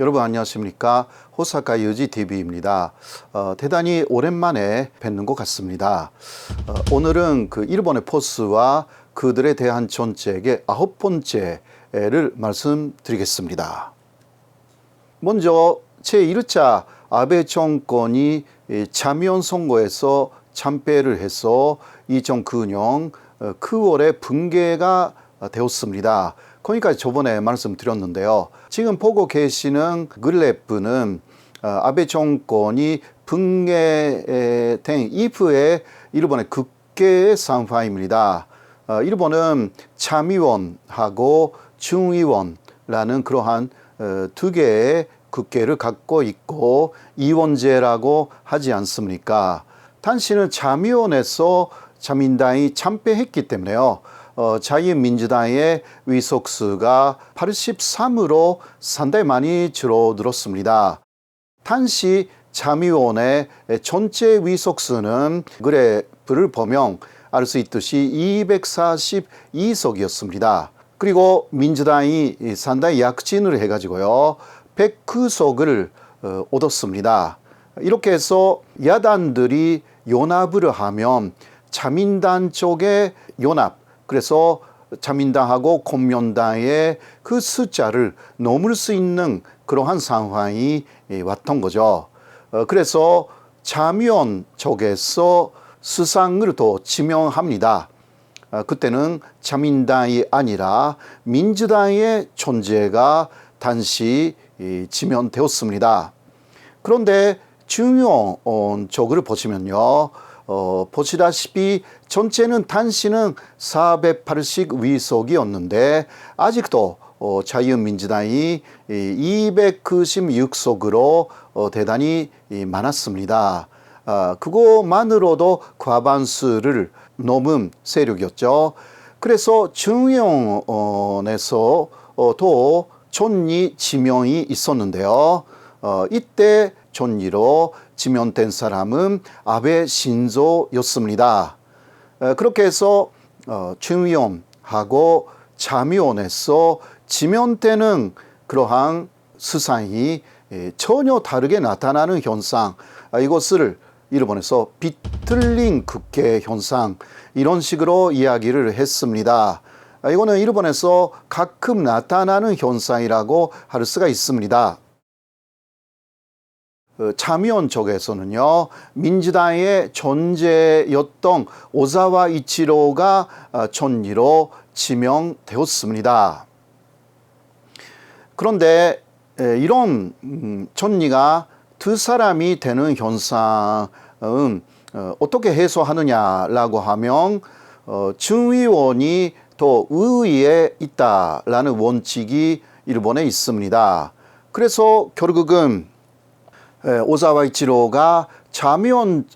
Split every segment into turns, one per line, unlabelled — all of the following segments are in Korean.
여러분 안녕하십니까 호사카 유지 TV입니다. 어, 대단히 오랜만에 뵙는 것 같습니다. 어, 오늘은 그 일본의 포스와 그들에 대한 전책의 아홉 번째를 말씀드리겠습니다. 먼저 제 1차 아베 정권이 이 참여연 선거에서 참패를 해서 2009년 9월에 붕괴가 되었습니다. 그러니까 저번에 말씀드렸는데요. 지금 보고 계시는 그래프는 어, 아베 정권이 붕괴된 이후에 일본의 국회 상황입니다. 어, 일본은 참의원하고 중의원라는 그러한 어, 두 개의 국회를 갖고 있고 이원제라고 하지 않습니까? 당시는 참의원에서 자민당이 참패했기 때문에요. 어, 자유민주당의 위속수가 83으로 상당히 많이 줄어들었습니다. 당시 참의원의 전체 위속수는 그래프를 보면 알 수 있듯이 242석이었습니다. 그리고 민주당이 상당히 약진을 해가지고요. 109석을 어, 얻었습니다. 이렇게 해서 야단들이 연합을 하면 자민당 쪽의 연합, 그래서 자민당하고 공명당의 그 숫자를 넘을 수 있는 그러한 상황이 왔던 거죠. 어, 그래서 자미원 쪽에서 수상을 더 지명합니다. 어, 그때는 자민당이 아니라 민주당의 존재가 단시 지명되었습니다. 그런데 중요 쪽을 보시면요. 어, 보시다시피 전체는 단시는 408씩 위속이었는데 아직도 어, 자유민주당이 296석으로 어, 대단히 이, 많았습니다. 아, 그거만으로도 과반수를 넘은 세력이었죠. 그래서 중용원에서 어, 또 존리 지명이 있었는데요. 어, 이때 존리로 지명된 사람은 아베 신조였습니다. 에, 그렇게 해서 어, 중위원하고 자미원에서 지명되는 그러한 수상이 에, 전혀 다르게 나타나는 현상 아, 이것을 일본에서 비틀린 국회 현상 이런 식으로 이야기를 했습니다. 아, 이거는 일본에서 가끔 나타나는 현상이라고 할 수가 있습니다. 어, 참의원 쪽에서는요 민주당의 존재였던 오사와 이치로가 어, 총리로 지명되었습니다. 그런데 에, 이런 음, 총리가 두 사람이 되는 현상은 어, 어떻게 해소하느냐라고 하면 어, 중의원이 더 우위에 있다라는 원칙이 일본에 있습니다. 그래서 결국은 에, 오사와 이치로가 자미원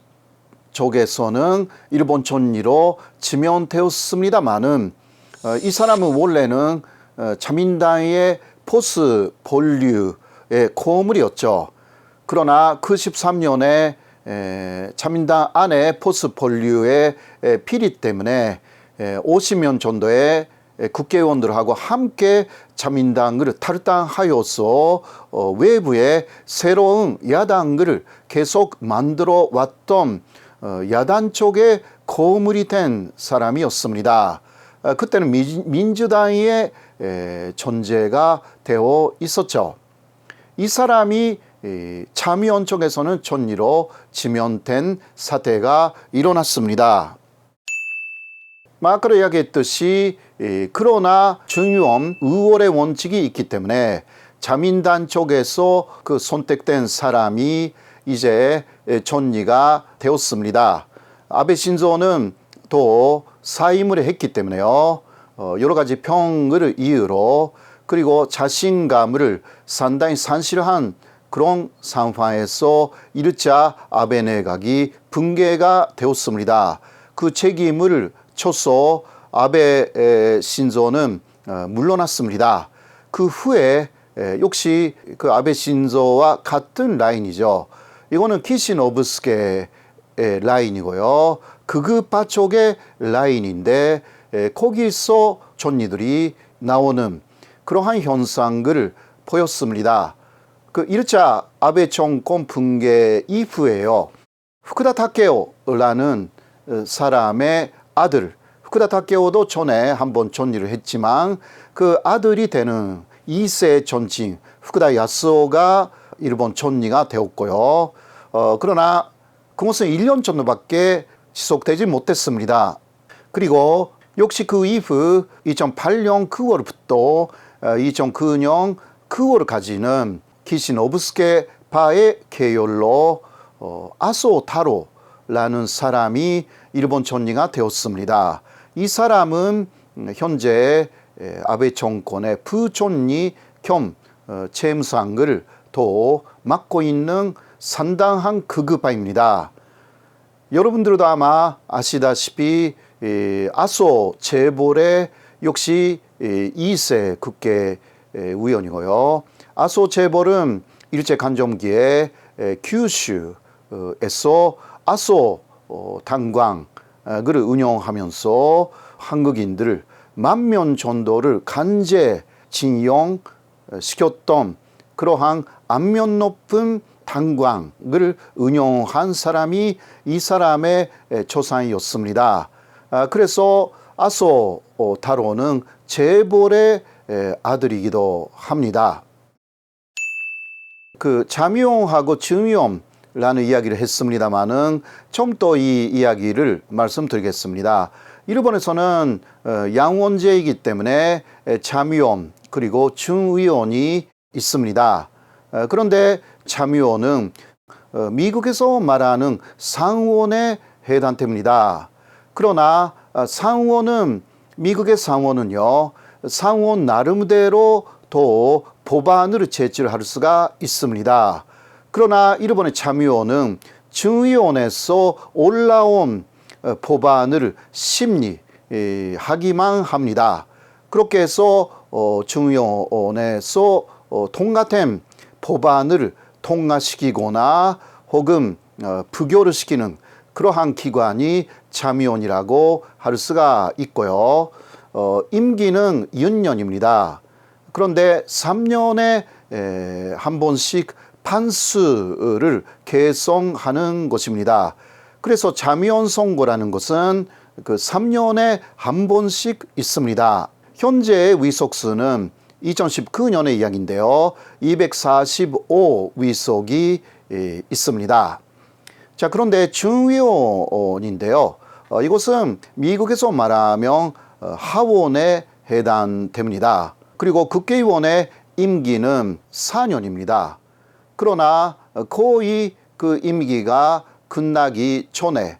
쪽에서는 일본 총리로 지명되었습니다마는 어, 이 사람은 원래는 어, 자민당의 포스 본류의 고물이었죠. 그러나 그 13년에 에, 자민당 안에 포스 본류의 에, 피리 때문에 에, 50년 정도의 에, 국회의원들하고 함께 자민당을 탈당하여서 어, 외부에 새로운 야당을 계속 만들어 왔던 어, 야당 쪽의 거물이 된 사람이었습니다. 어, 그때는 민, 민주당의 에, 존재가 되어 있었죠. 이 사람이 이 참의원 쪽에서는 총리로 지명된 사태가 일어났습니다. 마크로 이야기했듯이 이, 그러나 중요한 의원의 원칙이 있기 때문에 자민당 쪽에서 그 선택된 사람이 이제 총리가 되었습니다. 아베 신조는 또 사임을 했기 때문에요. 어, 여러 가지 평을 이유로 그리고 자신감을 상당히 산실한 그런 상황에서 1차 아베 내각이 붕괴가 되었습니다. 그 책임을 져서 아베 신조는 어, 물러났습니다. 그 후에 역시 그 아베 신조와 같은 라인이죠. 이거는 키시노브스케 라인이고요. 극우파 쪽의 라인인데 거기서 존니들이 나오는 그러한 현상을 보였습니다. 그 1차 아베 정권 붕괴 이후에요. 후쿠다 타케오라는 어, 사람의 아들 후쿠다 타케오도 전에 한번 전일을 했지만 그 아들이 되는 2세 전칭 후쿠다 야스오가 일본 전리가 되었고요. 어, 그러나 그것은 1년 정도밖에 지속되지 못했습니다. 그리고 역시 그 이후 2008년 9월부터 2009년 9월까지는 기신 오브스케 파의 계열로 어, 아소 타로라는 사람이 일본 총리가 되었습니다. 이 사람은 현재 에, 아베 정권의 부총리 겸 어, 채무상을 또 맡고 있는 상당한 급급파입니다. 여러분들도 아마 아시다시피 이 아소 재벌의 역시 이 2세 국회 의원이고요. 아소 재벌은 일제 간점기에 에, 규슈에서 아소 어, 당광 을 운영하면서 한국인들 만명 정도를 간제 징용 시켰던 그러한 안면 높은 당광을 운영한 사람이 이 사람의 조상이었습니다. 아, 그래서 아소 타로는 재벌의 아들이기도 합니다. 그 자미용하고 증용 라는 이야기를 했습니다마는 좀더 이 이야기를 말씀드리겠습니다. 일본에서는 어, 양원제이기 때문에 자미용 그리고 중의원이 있습니다. 어, 그런데 자미원은 어, 미국에서 말하는 상원에 해당됩니다. 그러나 어, 상원은 미국의 상원은요 상원 나름대로 또 법안을 제출할 수가 있습니다. 그러나 일본의 참의원은 중의원에서 올라온 법안을 심리하기만 합니다. 그렇게 해서 중의원에서 통과된 법안을 통과시키거나 혹은 어, 부교를 시키는 그러한 기관이 참의원이라고 할 수가 있고요. 어, 임기는 6년입니다. 그런데 3년에 에, 한 번씩 판수를 개성하는 것입니다. 그래서 참의원 선거라는 것은 그 3년에 한 번씩 있습니다. 현재의 위속수는 2019년의 이야기인데요. 245 위속이 있습니다. 자, 그런데 중위원인데요. 어, 이것은 미국에서 말하면 어, 하원에 해당됩니다. 그리고 국회의원의 임기는 4년입니다. 그러나 거의 그 임기가 끝나기 전에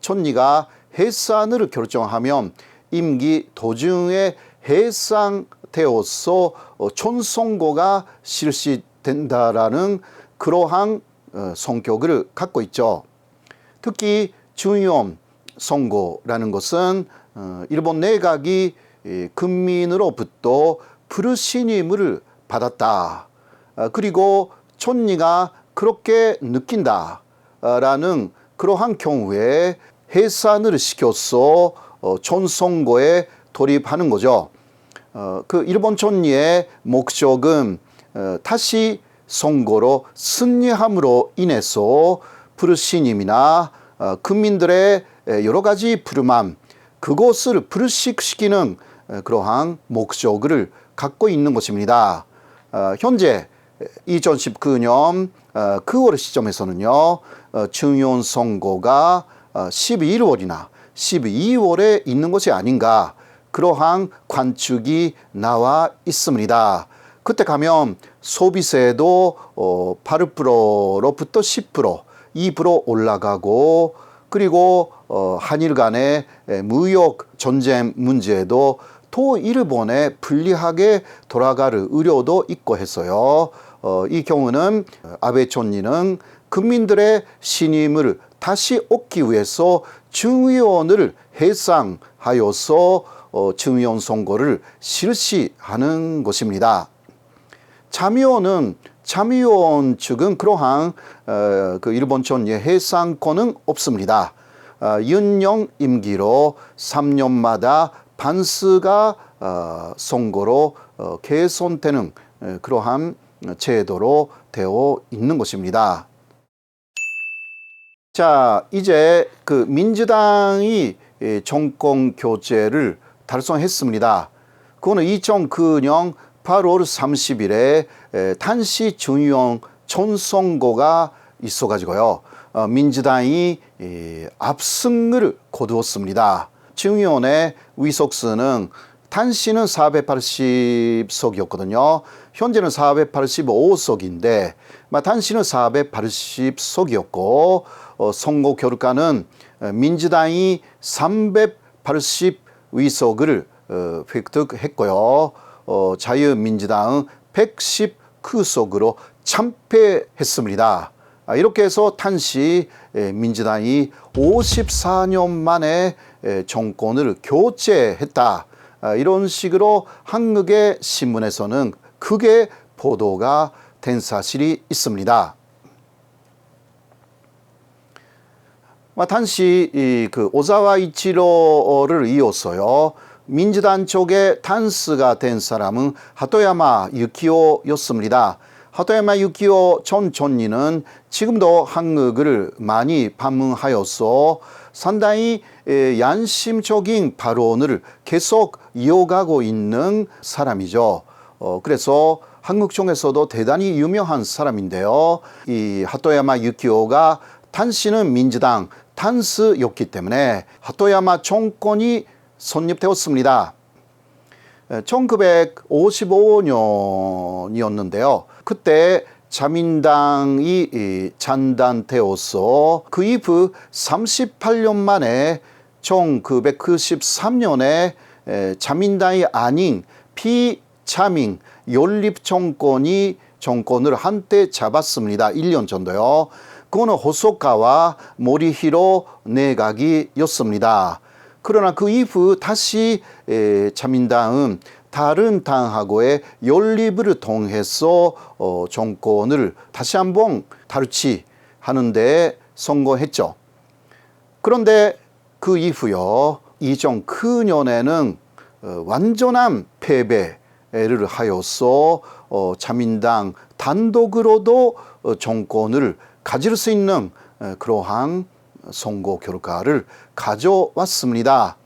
총리가 해산을 결정하면 임기 도중에 해상 되어서 어, 촌선거가 실시된다라는 그러한 어, 성격을 갖고 있죠. 특히 중요한 선거라는 것은 어, 일본 내각이 국민으로부터 불신임을 받았다. 그리고 촌리가 그렇게 느낀다라는 그러한 경우에 해산을 시켜서 촌선거에 돌입하는 거죠. 어, 그 일본 총리의 목적은 어, 다시 선거로 승리함으로 인해서 어, 국민들의 여러 가지 불만 그것을 불식시키는 어, 그러한 목적을 갖고 있는 것입니다. 어, 현재 2019년 어, 9월 시점에서는요 어, 중요한 선거가 어, 11월이나 12월에 있는 것이 아닌가 그러한 관측이 나와 있습니다. 그때 가면 소비세도 어, 8%로부터 10%, 2% 올라가고 그리고 어, 한일 간의 무역 전쟁 문제도 또 일본에 불리하게 돌아갈 우려도 있고 해서요. 어, 이 경우는 아베 총리는 국민들의 신임을 다시 얻기 위해서 중의원을 해상하여서 어, 증의원 선거를 실시하는 것입니다. 참의원은 참의원 측은 그러한 어, 그 일본 전의 해상권은 없습니다. 어, 윤영 임기로 3년마다 반스가 어, 선거로 어, 개선되는 어, 그러한 제도로 되어 있는 것입니다. 자, 이제 그 민주당이 예, 정권 교체를 달성했습니다. 그거는 2009년 8월 30일에 탄시 중의원 총선거가 있어가지고요. 어, 민주당이 예, 압승을 거두었습니다. 중의원의 의석수는 탄시는 480석이었거든요. 현재는 485석인데 탄시는 480석이었고 어, 선거 결과는 민주당이 380 의석을 어, 획득했고요. 어, 자유민주당은 119석으로 참패했습니다. 아, 이렇게 해서 탄시 에, 민주당이 54년 만에 에, 정권을 교체했다. 아, 이런 식으로 한국의 신문에서는 크게 보도가 된 사실이 있습니다. 이, 그 오사와 이치로를 이어서요. 민주당 쪽에 탄스가 된 사람은 하토야마 유키오였습니다. 하토야마 유키오 전 총리는 지금도 한국을 많이 방문하여서 상당히 양심적인 발언을 계속 이어가고 있는 사람이죠. 어, 그래서 한국 쪽에서도 대단히 유명한 사람인데요. 이 하토야마 유키오가 탄시는 민주당 탄스였기 때문에 하토야마 정권이 선립되었습니다. 1955년이었는데요. 그때 자민당이 잔단되어서 그 이후 38년 만에 1993년에 자민당이 아닌 피자민 연립 정권이 정권을 한때 잡았습니다. 1년 정도요. 그거는 호소카와 모리히로 내각이었습니다. 그러나 그 이후 다시 자민당은 다른 당하고의 연립을 통해서 어, 정권을 다시 한번 다루치 하는데 성공했죠. 그런데 그 이후요, 2009년에는 어, 완전한 패배를 하여서 어, 자민당 단독으로도 어, 정권을 가질 수 있는 어, 그러한 선거 결과를 가져왔습니다.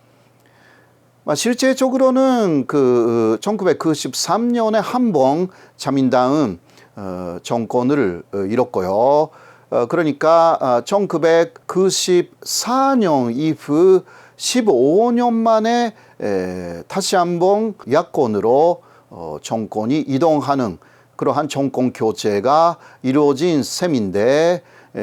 실제적으로는 그 1993년에 한 번 자민당은 어, 정권을 어, 잃었고요. 그러니까 1994년 이후 15년 만에 다시 한번 야권으로 정권이 이동하는 그러한 정권 교체가 이루어진 셈인데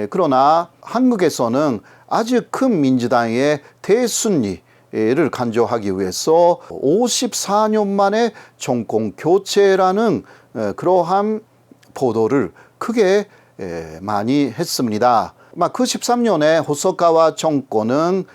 그러나 한국에서는 아주 큰 민주당의 대순위를 간주하기 위해서 54년 만에 정권 교체라는 그러한 보도를 크게 많이 했습니다. 그 13년에 호소카와 정권은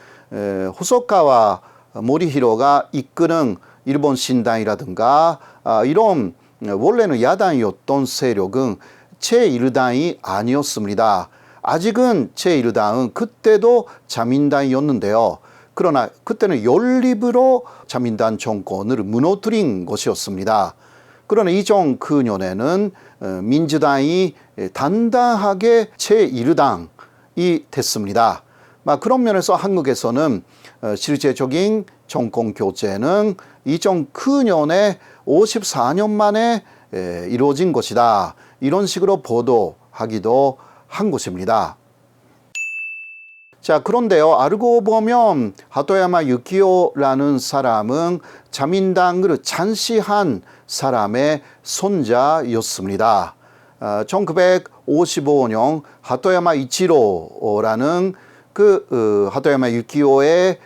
호소카와 모리히로가 이끄는 일본 신당이라든가 아, 이런 원래는 야당이었던 세력은 제1당이 아니었습니다. 아직은 제1당은 그때도 자민당이었는데요. 그러나 그때는 연립으로 자민당 정권을 무너뜨린 것이었습니다. 그러나 2009년에는 어, 민주당이 단단하게 제1당이 됐습니다. 그런 면에서 한국에서는 어, 실제적인 정권 교체는 2009년에 54년 만에 이루어진 것이다. 이런 식으로 보도하기도 한 것입니다. 자, 그런데요, 알고 보면 하토야마 유키오라는 사람은 자민당을 잔시한 사람의 손자였습니다. 1955년 아, 하토야마 이치로라는 그 어, 하토야마 유키오의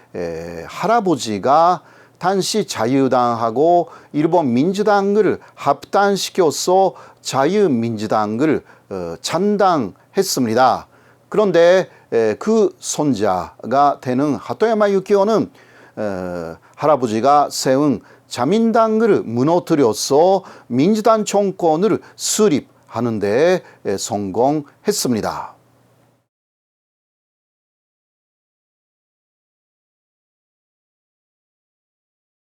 할아버지가 단시 자유당하고 일본 민주당을 합당시켜서 자유민주당을 어, 찬당했습니다. 그런데 그 손자가 되는 하토야마 유키오는 어, 할아버지가 세운 자민당을 무너뜨려서 민주당 정권을 수립하는 데 성공했습니다.